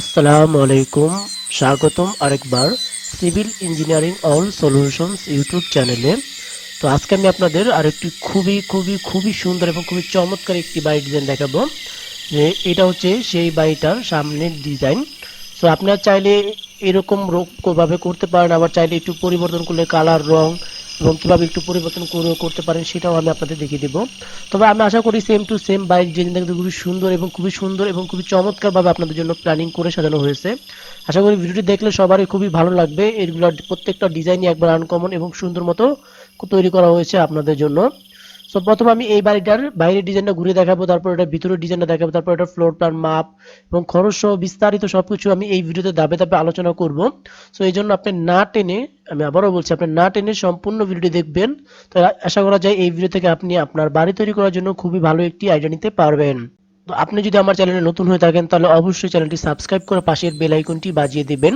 আসসালামু আলাইকুম, স্বাগতম আরেকবার civil engineering all solutions YouTube চ্যানেলে। তো আজকে আমি আপনাদের আরেকটি খুবই খুবই খুবই সুন্দর এবং খুবই চমৎকার একটি বাড়ি ডিজাইন দেখাবো। যে এটা হচ্ছে সেই বাড়িটার সামনের ডিজাইন তো আপনারা চাইলে এরকম ভাবে করতে পারেন, আবার চাইলে একটু পরিবর্তন করলে কালার রং এবং কীভাবে একটু পরিবর্তন করে করতে পারেন, সেটাও আমি আপনাদের দেখিয়ে দেবো। তবে আমি আশা করি same to same bike design দেখতে খুবই সুন্দর এবং খুবই সুন্দর এবং খুবই চমৎকার ভাবে আপনাদের জন্য প্ল্যানিং করে সাজানো হয়েছে। আশা করি ভিডিওটি দেখলে সবারই খুবই ভালো লাগবে। এগুলোর প্রত্যেকটা ডিজাইনই একবার আনকমন এবং সুন্দর মতো তৈরি করা হয়েছে আপনাদের জন্য। সো প্রথমে আমি এই বাড়িটার বাইরের ডিজাইনটা ঘুরে দেখাবো, তারপর এটা ভিতরের ডিজাইনটা দেখাবো, তারপর এটা ফ্লোর প্ল্যান মাপ এবং খরচ সহ বিস্তারিত সবকিছু আমি এই ভিডিওতে ধাপে ধাপে আলোচনা করব। সো এই জন্য আপনি না টেনে, আমি আবারও বলছি, আপনি না টেনে সম্পূর্ণ ভিডিওটি দেখবেন। তো, আশা করা যায় এই ভিডিও থেকে আপনি আপনার বাড়ি তৈরি করার জন্য খুবই ভালো একটি আইডিয়া নিতে পারবেন। তো, আপনি যদি আমার চ্যানেলে নতুন হয়ে থাকেন, তাহলে অবশ্যই চ্যানেলটি সাবস্ক্রাইব করে পাশের বেল আইকনটি বাজিয়ে দিবেন।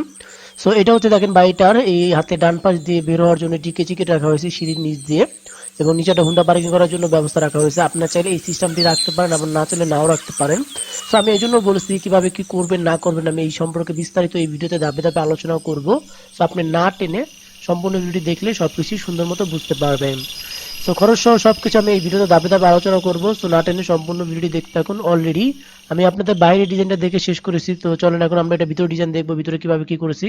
সো এটা হচ্ছে দেখেন বাড়িটার এই হাতে ডান পাশ দিয়ে বের হওয়ার জন্য টিকে চিকে রাখা হয়েছে সিঁড়ির নিচ দিয়ে। এবং নিচেটা হুন্ডা পার্কিং করার জন্য ব্যবস্থা রাখা হয়েছে। আপনার চাইলে এই সিস্টেমটি রাখতে পারেন আবার না চাইলে নাও রাখতে পারেন। তো আমি এই জন্য বলেছি কীভাবে কি করবেন, না করবেন, আমি এই সম্পর্কে বিস্তারিত এই ভিডিওতে ধাপে ধাপে আলোচনা করব। তো আপনি না টেনে সম্পূর্ণ ভিডিওটি দেখলে সবকিছু সুন্দর মতো বুঝতে পারবেন। তো খরচ সহ সবকিছু আমি এই ভিডিওতে ধাপে ধাপে আলোচনা করব। তো না টেনে সম্পূর্ণ ভিডিওটি দেখতে থাকুন অলরেডি আমি আপনাদের বাইরে ডিজাইনটা দেখে শেষ করেছি। তো চলেন এখন আমরা এটা ভিতরে ডিজাইন দেখব, ভিতরে কীভাবে কি করেছি।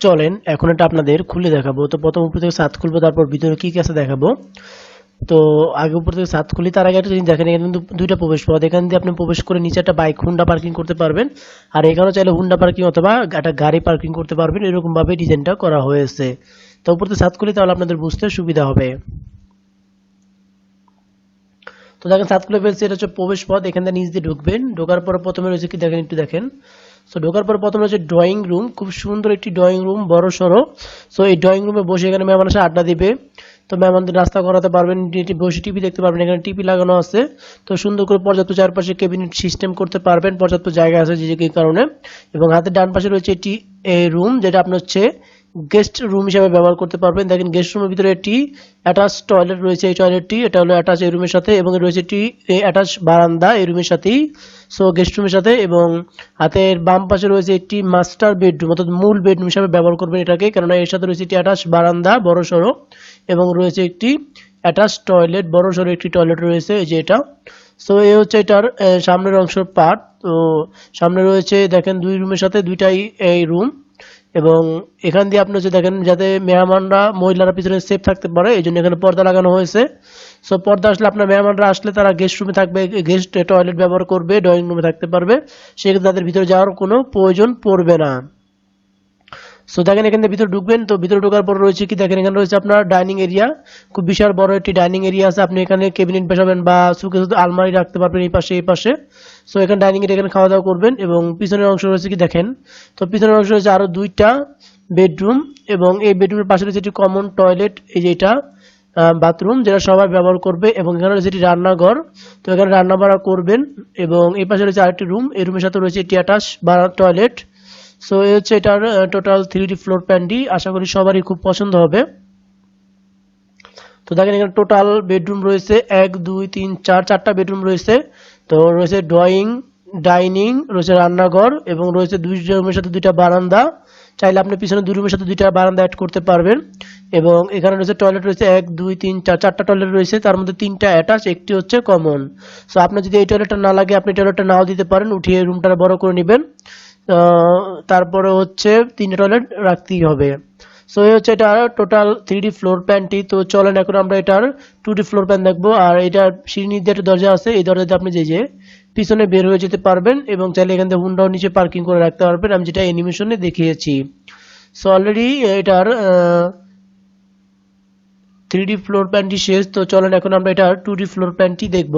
চলেন, এখন এটা আপনাদের খুলে দেখাবো। তো প্রথম উপর থেকে সাত খুলবো, তারপর ভিতরে কি কি আছে দেখাবো। তো আগে উপর থেকে সাত খুলি, তার আগে জিনিস দেখেন, এখানে কিন্তু দুইটা প্রবেশ পথ। এখান দিয়ে আপনি প্রবেশ করে নিচে একটা বাইক হুন্ডা পার্কিং করতে পারবেন। আর এখানেও চাইলে হুন্ডা পার্কিং অথবা একটা গাড়ি পার্কিং করতে পারবেন। এরকম ভাবে ডিজাইনটা করা হয়েছে। তো উপর থেকে সাত খুলি, তাহলে আপনাদের বুঝতে সুবিধা হবে। তো দেখেন, সাত খুলে ফেলছে, এটা হচ্ছে প্রবেশ পথ। এখান থেকে নিচ দিয়ে ঢুকবেন। ঢোকার পর প্রথমে রয়েছে কি, দেখেন, একটু দেখেন। সো ঢোকার পর প্রথমে হচ্ছে ড্রয়িং রুম খুব সুন্দর একটি ড্রয়িং রুম বড় সড়ো। সো এই ড্রয়িং রুমে বসে এখানে ম্যাম এসে আড্ডা দিবে। তো ম্যাম আমাদের রাস্তা করাতে পারবেন বসে টিভি দেখতে পারবেন, এখানে টিভি লাগানো আছে। তো সুন্দর করে পর্যাপ্ত চারপাশে ক্যাবিনেট সিস্টেম করতে পারবেন, পর্যাপ্ত জায়গা আছে যে কারণে। এবং হাতের ডান পাশে রয়েছে একটি রুম যেটা আপনার হচ্ছে গেস্ট রুম হিসেবে ব্যবহার করতে পারবেন। দেখেন গেস্ট রুমের ভিতরে একটি অ্যাটাচ টয়লেট রয়েছে। এই টয়লেটটি এটা হলো অ্যাটাচ এই রুমের সাথে এবং রয়েছে একটি অ্যাটাচ বারান্দা এই রুমের সাথেই। সো গেস্ট রুমের সাথে এবং হাতের বাম পাশে রয়েছে একটি মাস্টার বেডরুম অর্থাৎ মূল বেডরুম হিসাবে ব্যবহার করবেন এটাকে। কেননা এর সাথে রয়েছে একটি অ্যাটাচ বারান্দা, বড় সড়ো, এবং রয়েছে একটি অ্যাটাচ টয়লেট বড় সড়ো একটি টয়লেট রয়েছে, এই যে এটা। সো এই হচ্ছে এটার সামনের অংশের পার্ট তো, সামনে রয়েছে, দেখেন, দুই রুমের সাথে দুইটাই এই রুম এবং এখান দিয়ে আপনি হচ্ছে দেখেন যাতে মেহমানরা, মহিলারা পিছনে সেফ থাকতে পারে, এই জন্য এখানে পর্দা লাগানো হয়েছে। সো পর্দা আসলে আপনার মেহমানরা আসলে তারা গেস্ট রুমে থাকবে গেস্ট টয়লেট ব্যবহার করবে ড্রয়িং রুমে থাকতে পারবে। সেক্ষেত্রে তাদের ভিতরে যাওয়ার কোনো প্রয়োজন পড়বে না। সো দেখেন এখানে ভিতরে ঢুকবেন, তো ভিতরে ঢোকার পর রয়েছে কি? দেখেন এখানে রয়েছে আপনার ডাইনিং এরিয়া খুব বিশাল বড় একটি ডাইনিং এরিয়া আছে। আপনি এখানে কেবিনেট বসাবেন বা সুকে আলমারি রাখতে পারবেন এই পাশে এই পাশে। সো এখানে ডাইনিং এরিয়া এখানে খাওয়া দাওয়া করবেন এবং পিছনের অংশ রয়েছে কি? দেখেন। তো পিছনের অংশ রয়েছে আরও দুইটা বেডরুম এবং এই বেডরুমের পাশে রয়েছে একটি কমন টয়লেট এই যে এটা বাথরুম যেটা সবাই ব্যবহার করবে এবং এখানে রয়েছে একটি রান্নাঘর। তো এখানে রান্না বাড়া করবেন এবং এই পাশে রয়েছে আরেকটি রুম এই রুমের সাথে রয়েছে একটি অ্যাটাচ বা টয়লেট সো এই হচ্ছে এটার টোটাল থ্রি ফ্লোর প্ল্যানটি আশা করি সবারই খুব পছন্দ হবে। তো দেখেন এখানে টোটাল বেডরুম রয়েছে। এক, দুই, তিন, চার, চারটা বেডরুম রয়েছে। তো রয়েছে ড্রয়িং ডাইনিং রয়েছে রান্নাঘর এবং রয়েছে দুই রুমের সাথে দুইটা বারান্দা। চাইলে আপনি পিছনে দুই রুমের সাথে দুইটা বারান্দা অ্যাড করতে পারবেন। এবং এখানে রয়েছে টয়লেট রয়েছে। এক, দুই, তিন, চার, চারটা টয়লেট রয়েছে। তার মধ্যে তিনটা অ্যাটাচ একটি হচ্ছে কমন সো আপনার যদি এই টয়লেটটা না লাগে, আপনি টয়লেটটা নাও দিতে পারেন। উঠিয়ে রুমটা বড় করে নেবেন। তারপরে হচ্ছে তিনটা টয়লেট রাখতেই হবে। সো এই হচ্ছে এটার টোটাল থ্রি ডি ফ্লোর প্ল্যানটি তো চলেন এখন আমরা এটার টু ডি ফ্লোর প্ল্যান দেখব। আর এটার সিঁড়ি দিয়ে একটা দরজা আছে। এই দরজাতে আপনি যে যে পিছনে বের হয়ে যেতে পারবেন এবং চাইলে এখান থেকে হুন্ডাও নিচে পার্কিং করে রাখতে পারবেন। আমি যেটা অ্যানিমেশনে দেখিয়েছি। সো অলরেডি এটার থ্রি ডি ফ্লোর প্ল্যানটি শেষ। তো চলেন এখন আমরা এটার টু ডি ফ্লোর প্ল্যানটি দেখব।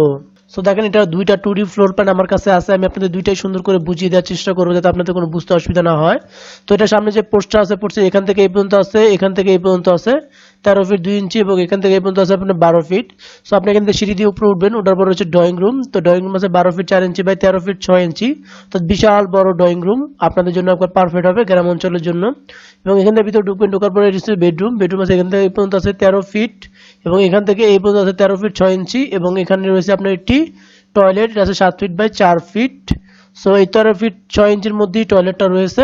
সো দেখেন, এটা দুইটা টু ডি ফ্লোর প্ল্যান আমার কাছে আছে, আমি আপনাদের দুইটাই সুন্দর করে বুঝিয়ে দেওয়ার চেষ্টা করব যাতে আপনাদের কোনো বুঝতে অসুবিধা না হয়। তো এটা সামনে যে পোস্টটা আছে পড়ছে এখান থেকে এই পর্যন্ত আছে, এখান থেকে এই পর্যন্ত আছে। তেরো ফিট দুই ইঞ্চি এবং এখান থেকে এই পর্যন্ত আছে আপনার বারো ফিট সো আপনি এখান থেকে সিঁড়ি দিয়ে উপরে উঠবেন ওটার পর হচ্ছে ড্রয়িং রুম তো ড্রয়িং রুম আছে বারো ফিট চার ইঞ্চি বাই তেরো ফিট ছয় ইঞ্চি তো বিশাল বড় ড্রয়িং রুম আপনাদের জন্য একবার পারফেক্ট হবে গ্রাম অঞ্চলের জন্য। এবং এখান থেকে ভিতরে ঢুকবেন, ঢোকার পরে হচ্ছে বেডরুম বেডরুম আছে এখান থেকে এই পর্যন্ত আছে তেরো ফিট এবং এখান থেকে এই পর্যন্ত আছে তেরো ফিট ছয় ইঞ্চি এবং এখানে রয়েছে আপনার একটি টয়লেট আছে সাত ফিট বাই চার ফিট সো এই তেরো ফিট ছয় ইঞ্চির মধ্যেই টয়লেটটা রয়েছে।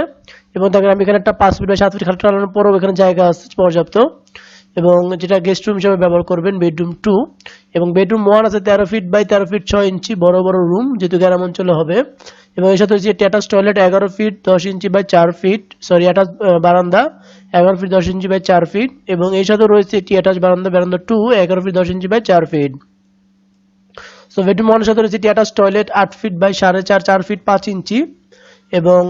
এবং দেখেন আমি এখানে একটা পাঁচ ফিট বা সাত ফিট খাট টানানোর পরেও এখানে জায়গা আছে পর্যাপ্ত। এবং যেটা গেস্ট রুম হিসেবে ব্যবহার করবেন বেডরুম টু এবং বেডরুম ওয়ান আছে তেরো ফিট বাই তেরো ফিট ছয় ইঞ্চি, বড় বড় রুম যেহেতু গ্রাম অঞ্চলে হবে। এবং এর সাথে হচ্ছে ট্যাটাস টয়লেট এগারো ফিট দশ ইঞ্চি বাই চার ফিট সরি অ্যাটাচ বারান্দা, এগারো ফিট দশ ইঞ্চি বাই চার ফিট এবং এর সাথে রয়েছে একটি অ্যাটাচ বারান্দা বারান্দা টু এগারো ফিট দশ ইঞ্চি বাই চার ফিট সো বেডরুম ওয়ানের সাথে রয়েছে অ্যাটাচ টয়লেট আট ফিট বাই সাড়ে চার চার ফিট পাঁচ ইঞ্চি এবং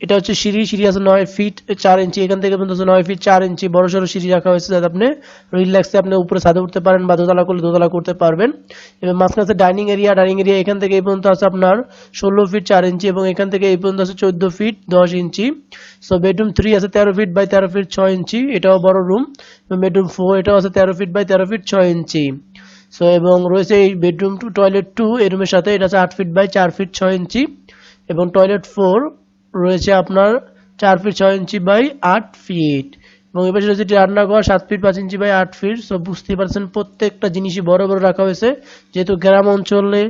এটা হচ্ছে সিঁড়ি সিঁড়ি আছে নয় ফিট চার ইঞ্চি এখান থেকে পর্যন্ত নয় ফিট চার ইঞ্চি বড় সড়ো সিঁড়ি রাখা হয়েছে যাতে আপনি রিল্যাক্সে আপনি উপরে ছাদে উঠতে পারেন বা দোতলা করলে দোতলা করতে পারবেন। এবং মাঝখানে আছে ডাইনিং এরিয়া ডাইনিং এরিয়া এখান থেকে এই পর্যন্ত আছে আপনার ষোলো ফিট চার ইঞ্চি এবং এখান থেকে এই পর্যন্ত আছে চোদ্দ ফিট দশ ইঞ্চি সো বেডরুম থ্রি আছে তেরো ফিট বাই তেরো ফিট ছয় ইঞ্চি এটাও বড় রুম এবং বেডরুম ফোর এটাও আছে তেরো ফিট বাই তেরো ফিট ছয় ইঞ্চি সো এবং রয়েছে এই বেডরুম টু টয়লেট টু এই রুমের সাথে এটা আছে আট ফিট বাই চার ফিট ছয় ইঞ্চি এবং টয়লেট ফোর রয়েছে আপনার চার ফিট ছয় ইঞ্চি বাই আট ফিট। এবং এবার রয়েছে এটি রান্নাঘর, সাত ফিট পাঁচ ইঞ্চি বাই আট ফিট। সো বুঝতেই পারছেন, প্রত্যেকটা জিনিসই বড় বড় রাখা হয়েছে। যেহেতু গ্রাম অঞ্চলে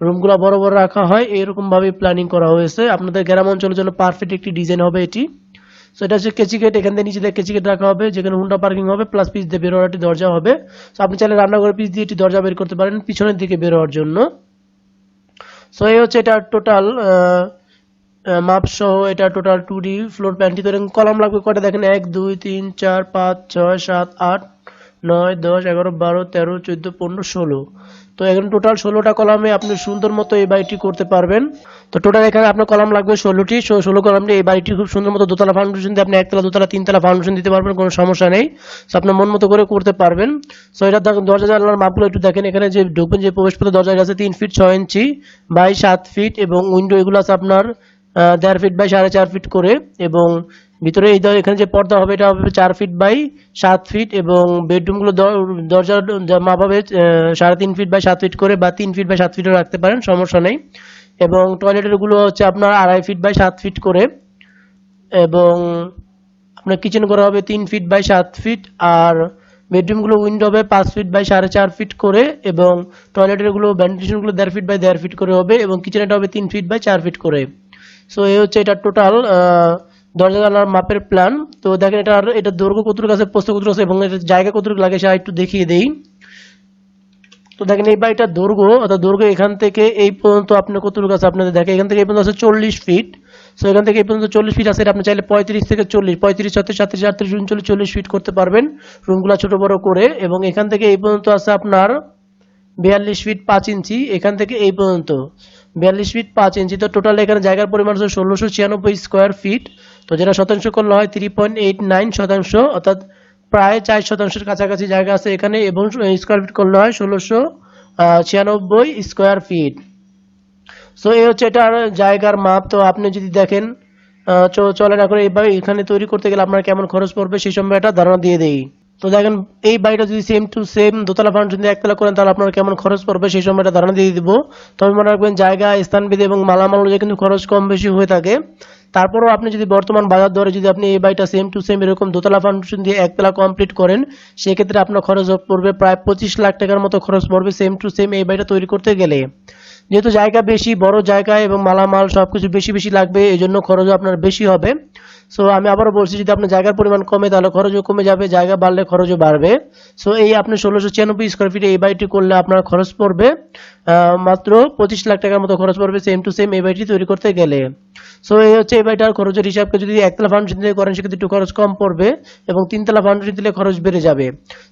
রুমগুলো বড় বড় রাখা হয় এরকম ভাবে প্ল্যানিং করা হয়েছে। আপনাদের গ্রাম অঞ্চলের জন্য পারফেক্ট একটি ডিজাইন হবে এটি। সো এটা হচ্ছে কেচি গেট, এখান থেকে নিচে দিয়ে কেচি গেট রাখা হবে। যেখানে হুন্ডা পার্কিং হবে প্লাস পিস দিয়ে বের হওয়ার একটি দরজা হবে। সো আপনি চাইলে রান্নাঘরের পিস দিয়ে একটি দরজা বের করতে পারেন পিছনের দিকে বের হওয়ার জন্য। সো এই হচ্ছে এটা টোটাল মাপ সহ এটা টোটাল টু ডি ফ্লোর প্ল্যানটি তো কলাম লাগবে কটা দেখেন? এক, দুই, তিন, চার, পাঁচ, ছয়, সাত, আট, নয়, দশ, এগারো, বারো, তেরো, চোদ্দ, পনেরো, ষোলো। তো এখন টোটাল ষোলোটা কলামে আপনি সুন্দর মতো এই বাড়িটি করতে পারবেন। তো টোটাল এখানে আপনার কলাম লাগবে ষোলোটি। ষোলো কলাম দিয়ে এই বাড়িটি খুব সুন্দর মতো দোতলা ফাউন্ডেশন দিয়ে আপনি একতলা, দোতলা, তিনতলা ফাউন্ডেশন দিতে পারবেন, কোনো সমস্যা নেই। তো আপনার মন মতো করে করতে পারবেন। সো এটা দেখেন, দরজা জানলার মাপগুলো একটু দেখেন। এখানে যে ঢুকবেন, যে প্রবেশপথের দরজা আছে, তিন ফিট ছয় ইঞ্চি বাই সাত ফিট এবং উইন্ডো এগুলো আছে আপনার দেড় ফিট বাই সাড়ে চার ফিট করে এবং ভিতরে এই এখানে যে পর্দা হবে, এটা হবে চার ফিট বাই সাত ফিট এবং বেডরুমগুলো দরজার মাপ হবে সাড়ে তিন ফিট বাই সাত ফিট করে বা তিন ফিট বাই সাত ফিটও রাখতে পারেন, সমস্যা নেই। এবং টয়লেটেরগুলো হচ্ছে আপনার আড়াই ফিট বাই সাত ফিট করে এবং আপনার কিচেন করা হবে তিন ফিট বাই সাত ফিট আর বেডরুমগুলো উইন্ডো হবে পাঁচ ফিট বাই সাড়ে চার ফিট করে এবং টয়লেটেরগুলো ভেন্টিলেশনগুলো দেড় ফিট বাই দেড় ফিট করে হবে এবং কিচেনটা হবে তিন ফিট বাই চার ফিট করে। সো এই হচ্ছে এটা টোটাল দরজা জানার মাপের প্ল্যান তো দেখেন এটা এটা দৈর্ঘ্য কতটুকু আছে পোস্ত কতটুকু আছে এবং এটা জায়গা কতটুকু লাগে, সেটা একটু দেখিয়ে দেই। তো দেখেন এই বাড়িটার দৈর্ঘ্য অর্থাৎ দৈর্ঘ্য এখান থেকে এই পর্যন্ত আপনার কতটুকু আছে, আপনাদের দেখেন এখান থেকে এই পর্যন্ত আছে চল্লিশ ফিট সো এখান থেকে এই পর্যন্ত চল্লিশ ফিট আছে আপনি চাইলে পঁয়ত্রিশ থেকে চল্লিশ, পঁয়ত্রিশ ছত্রিশ সাতত্রিশ আটত্রিশ, উনচল্লিশ, চল্লিশ ফিট করতে পারবেন রুমগুলো ছোট বড় করে। এবং এখান থেকে এই পর্যন্ত আছে আপনার বিয়াল্লিশ ফিট পাঁচ ইঞ্চি, এখান থেকে এই পর্যন্ত। বিয়াল্লিশ ফিট পাঁচ ইঞ্চি তো টোটাল এখানে জায়গার পরিমাণ হচ্ছে ষোলোশো ছিয়ানব্বই স্কোয়ার ফিট তো যেটা শতাংশ করলে হয় থ্রি পয়েন্ট এইট নাইন শতাংশ অর্থাৎ প্রায় চার শতাংশের কাছাকাছি জায়গা আছে এখানে এবং স্কোয়ার ফিট করলে হয় ষোলোশো ছিয়ানব্বই স্কোয়ার ফিট সো এই হচ্ছে এটার জায়গার মাপ তো আপনি যদি দেখেন আহ, চ- চলেন এখন এই বাড়ি এখানে তৈরি করতে গেলে আপনার কেমন খরচ পড়বে সেই সম্বন্ধে একটা ধারণা দিয়ে দেই। তো দেখেন, এই বাড়িটা যদি সেম টু সেম দোতলা ফাউন্ডেশন যদি একতলা করেন, তাহলে আপনার কেমন খরচ পড়বে? সেই একটা ধারণা দিয়ে দিব। তবে মনে রাখবেন, জায়গা স্থানবিধি এবং মালামাল অনুযায়ী কিন্তু খরচ কম বেশি হয়ে থাকে। তারপরেও আপনি যদি বর্তমান বাজার দরে যদি আপনি এই বাড়িটা সেম টু সেম এরকম দোতলা ফাউন্ডেশন দিয়ে একতলা কমপ্লিট করেন, সেক্ষেত্রে আপনার খরচ পড়বে প্রায় পঁচিশ লাখ টাকার মতো খরচ পড়বে সেম টু সেম এই বাড়িটা তৈরি করতে গেলে। যেহেতু জায়গা বেশি, বড় জায়গা এবং মালামাল সবকিছু বেশি বেশি লাগবে এই জন্য খরচও আপনার বেশি হবে। সো আমি আবারও বলছি, যদি আপনার জায়গার পরিমাণ কমে, তাহলে খরচও কমে যাবে, জায়গা বাড়লে খরচও বাড়বে। সো এই আপনি ষোলোশো ছিয়ানব্বই স্কোয়ার ফিটে এই বাড়িটি করলে আপনার খরচ পড়বে মাত্র পঁচিশ লাখ টাকার মতো খরচ পড়বে সেম টু সেম এই বাড়িটি তৈরি করতে গেলে। সো এই হচ্ছে এই বাড়িটার খরচের হিসাবকে যদি একতলা ফাউন্ডেশন দিয়ে করেন, সেক্ষেত্রে একটু খরচ কম পড়বে এবং তিনতলা ফাউন্ডেশন দিলে খরচ বেড়ে যাবে।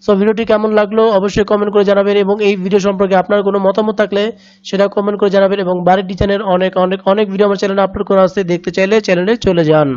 সো ভিডিওটি কেমন লাগল অবশ্যই কমেন্ট করে জানাবেন এবং এই ভিডিও সম্পর্কে আপনার কোনো মতামত থাকলে সেটা কমেন্ট করে জানাবেন এবং বাড়ির ডিজাইনের অনেক অনেক অনেক ভিডিও আমার চ্যানেলে আপলোড করা আছে, দেখতে চাইলে চ্যানেলে চলে যান।